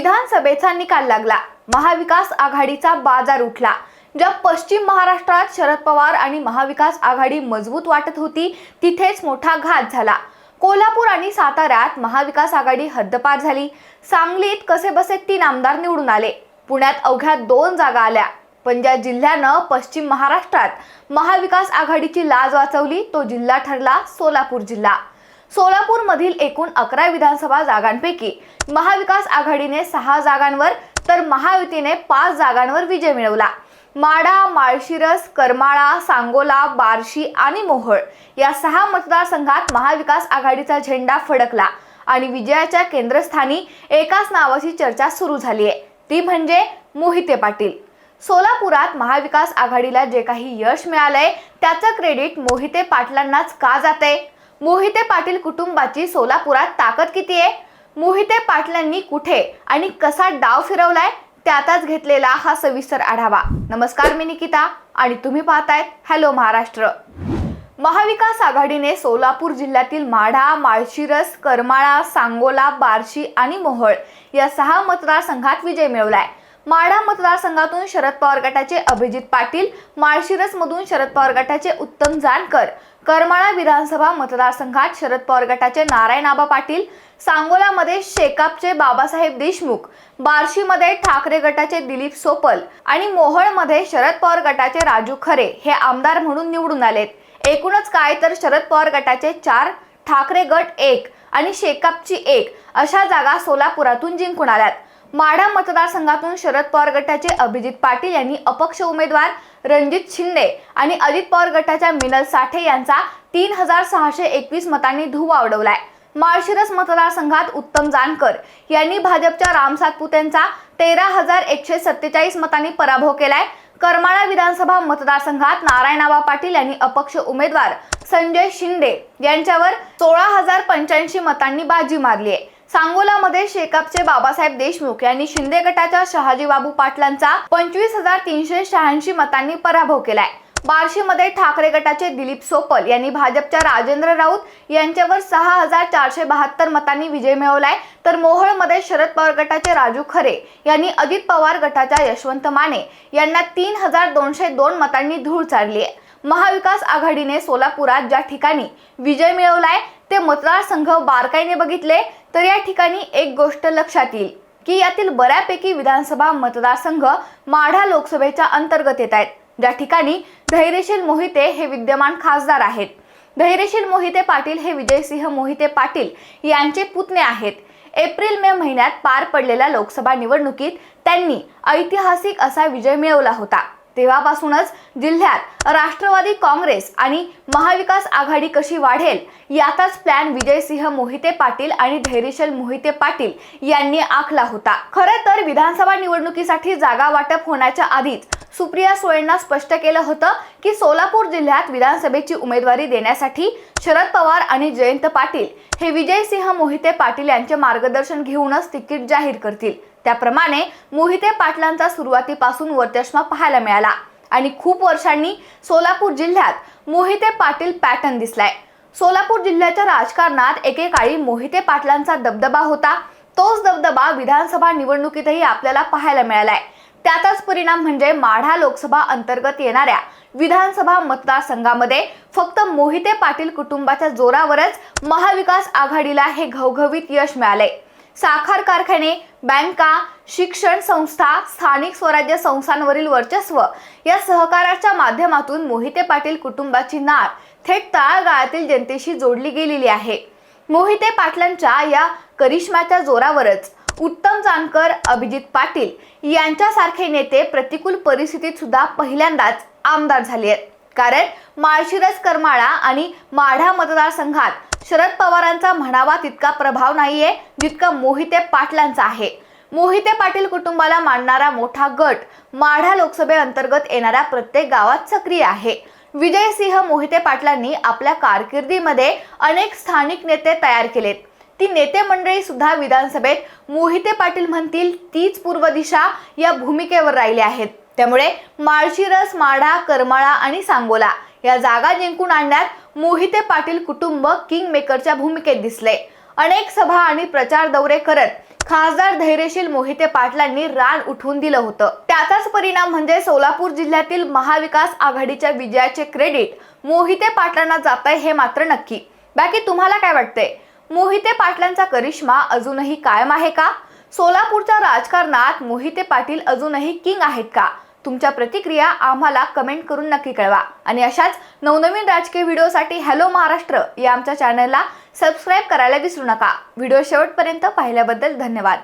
विधानसभेचा निकाल लागला. महाविकास आघाडीचा बाजार उठला. ज्या पश्चिम महाराष्ट्रात शरद पवार आणि महाविकास आघाडी मजबूत वाटत होती तिथेच मोठा घात झाला. कोल्हापूर आणि साताऱ्यात महाविकास आघाडी हद्दपार झाली. सांगलीत कसे बसे तीन आमदार निवडून आले. पुण्यात अवघ्या दोन जागा आल्या. पण ज्या जिल्ह्यानं पश्चिम महाराष्ट्रात महाविकास आघाडीची लाज वाचवली तो जिल्हा ठरला सोलापूर जिल्हा. सोलापूरमधील एकूण अकरा विधानसभा जागांपैकी महाविकास आघाडीने सहा जागांवर तर महायुतीने पाच जागांवर विजय मिळवला. माडा माळशिरस करमाळा सांगोला बार्शी आणि मोहोळ या सहा मतदारसंघात महाविकास आघाडीचा झेंडा फडकला आणि विजयाच्या केंद्रस्थानी एकाच नावाची चर्चा सुरू झाली आहे. ती म्हणजे मोहिते पाटील. सोलापुरात महाविकास आघाडीला जे काही यश मिळालंय त्याचं क्रेडिट मोहिते पाटलांनाच का जाते मोहिते पाटील कुटुंबाची सोलापुरात ताकद किती आहे? मोहिते पाटलांनी कुठे आणि कसा डाव फिरवलाय? त्यातच घेतलेला हा सविस्तर आढावा. नमस्कार मी निकिता आणि तुम्ही पाहतायत हॅलो महाराष्ट्र. महाविकास आघाडीने सोलापूर जिल्ह्यातील माढा माळशिरस करमाळा सांगोला बार्शी आणि मोहोळ या सहा मतदारसंघात विजय मिळवलाय. माढा मतदारसंघातून शरद पवार गटाचे अभिजित पाटील माळशिरसमधून शरद पवार गटाचे उत्तम जानकर करमाळा विधानसभा मतदारसंघात शरद पवार गटाचे नारायणाबा पाटील सांगोलामध्ये शेकापचे बाबासाहेब देशमुख बार्शीमध्ये ठाकरे गटाचे दिलीप सोपल आणि मोहोळमध्ये शरद पवार गटाचे राजू खरे हे आमदार म्हणून निवडून आलेत. एकूणच काय तर शरद पवार गटाचे चार ठाकरे गट एक आणि शेकापची एक अशा जागा सोलापुरातून जिंकून आल्यात. माढा मतदारसंघातून शरद पवार गटाचे अभिजित पाटील यांनी अपक्ष उमेदवार रणजित शिंदे आणि अजित पवार गटाच्या मिनल साठे यांचा तीन हजार सहाशे एकवीस मतांनी धुव्वा उडवलाय माळशिरस मतदारसंघात उत्तम जानकर यांनी भाजपच्या राम सातपुतेंचा तेरा हजार एकशे सत्तेचाळीस मतांनी पराभव केलाय. करमाळा विधानसभा मतदारसंघात नारायणाबा पाटील यांनी अपक्ष उमेदवार संजय शिंदे यांच्यावर सोळा हजार पंच्याऐंशी मतांनी बाजी मारली आहे सांगोलामध्ये शेकापचे बाबासाहेब देशमुख यांनी शिंदे गटाच्या शहाजीबाबू पाटलांचा पंचवीस हजार तीनशे शहाऐंशी मतांनी पराभव केलाय. बार्शीमध्ये ठाकरे गटाचे दिलीप सोपल यांनी भाजपच्या राजेंद्र राऊत यांच्यावर सहा हजार चारशे बहात्तर मतांनी विजय मिळवलाय. तर मोहोळमध्ये शरद पवार गटाचे राजू खरे यांनी अजित पवार गटाच्या यशवंत माने यांना तीन हजार दोनशे दोन मतांनी धूळ चालली आहे महाविकास आघाडीने सोलापुरात ज्या ठिकाणी विजय मिळवलाय ते मतदारसंघ बारकाईने बघितले. तर या ठिकाणी एक गोष्ट लक्षात येईल की यातील बऱ्यापैकी विधानसभा मतदारसंघ माढा लोकसभेच्या अंतर्गत येत आहेत. ज्या ठिकाणी धैर्यशील मोहिते हे विद्यमान खासदार आहेत. धैर्यशील मोहिते पाटील हे विजयसिंह मोहिते पाटील यांचे पुतणे आहेत. एप्रिल मे महिन्यात पार पडलेल्या लोकसभा निवडणुकीत त्यांनी ऐतिहासिक असा विजय मिळवला होता. तेव्हापासूनच जिल्ह्यात राष्ट्रवादी काँग्रेस आणि महाविकास आघाडी कशी वाढेल याचाच प्लॅन विजयसिंह मोहिते पाटील आणि धैर्यशील मोहिते पाटील यांनी आखला होता. खरं तर विधानसभा निवडणुकीसाठी जागा वाटप होण्याच्या आधीच सुप्रिया सुळेंना स्पष्ट केलं होतं की सोलापूर जिल्ह्यात विधानसभेची उमेदवारी देण्यासाठी शरद पवार आणि जयंत पाटील हे विजयसिंह मोहिते पाटील यांचे मार्गदर्शन घेऊनच तिकीट जाहीर करतील. त्याप्रमाणे मोहिते पाटलांचा सुरुवातीपासून वर्चस्व पाहायला मिळाला. आणि खूप वर्षांनी सोलापूर जिल्ह्यात मोहिते पाटील पॅटर्न दिसलाय. सोलापूर जिल्ह्याच्या राजकारणात एकेकाळी मोहिते पाटलांचा दबदबा होता. तोच दबदबा विधानसभा निवडणुकीतही आपल्याला पाहायला मिळालाय. त्याचाच परिणाम म्हणजे माढा लोकसभा अंतर्गत येणाऱ्या विधानसभा मतदारसंघामध्ये फक्त मोहिते पाटील कुटुंबाच्या जोरावरच महाविकास आघाडीला हे घवघवीत यश मिळाले साखर कारखाने बँका शिक्षण संस्था स्थानिक स्वराज्य संस्थांवरील वर्चस्व या सहकाराच्या माध्यमातून मोहिते पाटील कुटुंबाची नाळ थेट तळागाळातील जनतेशी जोडली गेलेली आहे. मोहिते पाटलांच्या या करिश्माच्या जोरावरच उत्तम जानकर अभिजित पाटील यांच्यासारखे नेते प्रतिकूल परिस्थितीत सुद्धा पहिल्यांदाच आमदार झाले आहेत. कारण माळशिरस करमाळा आणि माढा मतदारसंघात शरद पवारांचा म्हणावा तितका प्रभाव नाहीये जितका मोहिते पाटलांचा आहे. मोहिते पाटील कुटुंबाला मानणारा मोठा गट माढा लोकसभेअंतर्गत येणाऱ्या प्रत्येक गावात सक्रिय आहे. विजयसिंह मोहिते पाटलांनी आपल्या कारकिर्दीमध्ये अनेक स्थानिक नेते तयार केलेत. ती नेते मंडळी सुद्धा विधानसभेत मोहिते पाटील म्हणतील तीच पूर्व दिशा या भूमिकेवर राहिले आहेत. त्यामुळे माळशिरस माढा करमाळा आणि सांगोला या जागा जिंकून आणण्यात मोहिते पाटील कुटुंब किंग मेकरच्या भूमिकेत दिसले. अनेक सभा आणि प्रचार दौरे करत खासदार धैर्यशील मोहिते पाटलांनी रान उठवून दिलं होतं. त्याचाच परिणाम म्हणजे सोलापूर जिल्ह्यातील महाविकास आघाडीच्या विजयाचे क्रेडिट मोहिते पाटलांना जात आहे हे मात्र नक्की. बाकी तुम्हाला काय वाटतंय? मोहिते पाटलांचा करिश्मा अजूनही कायम आहे का? सोलापूरच्या राजकारणात मोहिते पाटील अजूनही किंग आहेत का? तुमच्या प्रतिक्रिया आम्हाला कमेंट करून नक्की कळवा. आणि अशाच नवनवीन राजकीय व्हिडिओसाठी हॅलो महाराष्ट्र या आमच्या चॅनलला सबस्क्राईब करायला विसरू नका. व्हिडिओ शेवटपर्यंत पाहिल्याबद्दल धन्यवाद.